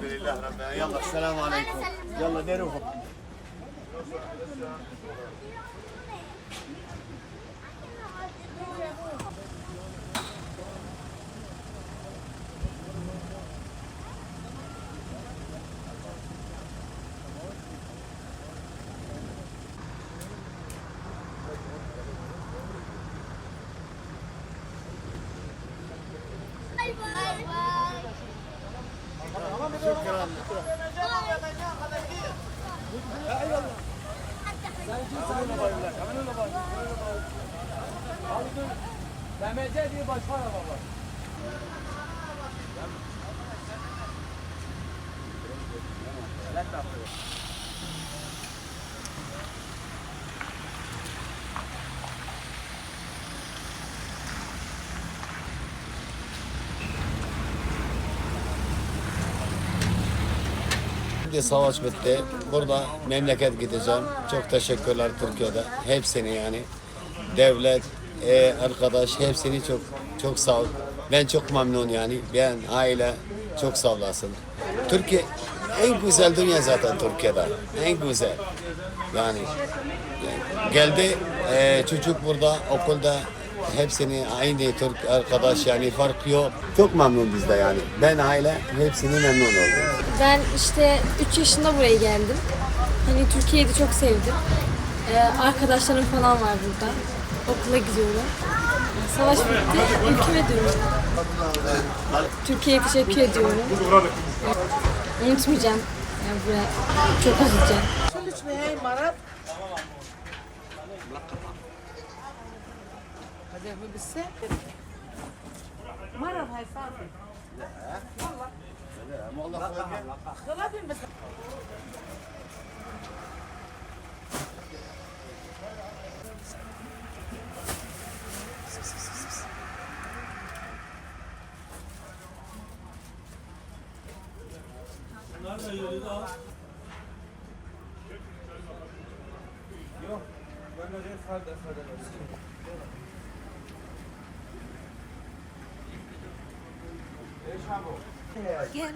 Elhamdülillah Rabbi. Yallah selamu aleyküm. Yallah derim. Bye Şükran. Demece diye başka araba var. Şimdi savaş bitti. Burada memleket gideceğim. Çok teşekkürler Türkiye'de. Hepsini yani. Devlet, e, arkadaş hepsini çok çok sağ ol. Ben çok memnun yani. Ben aile çok sağ olasın. Türkiye en güzel dünya zaten Türkiye'de. En güzel. Yani, geldi e, çocuk burada okulda hepsini aynı Türk arkadaş yani fark yok. Çok memnun bizde yani. Ben aile hepsini memnun oldum. Ben işte 3 yaşında buraya geldim. Hani Türkiye'yi de çok sevdim. Ee, arkadaşlarım falan var burada. Okula gidiyorum. Savaş bitti. Ülkeme dönüyorum. Türkiye'ye teşekkür ediyorum. Unutmayacağım. Yani buraya çok özleyeceğim. شو اسمه هاي مرض؟ هذا Bunlar da yürüdü ha. Yok. Ben oraya far da far da Eş abi o. Gel.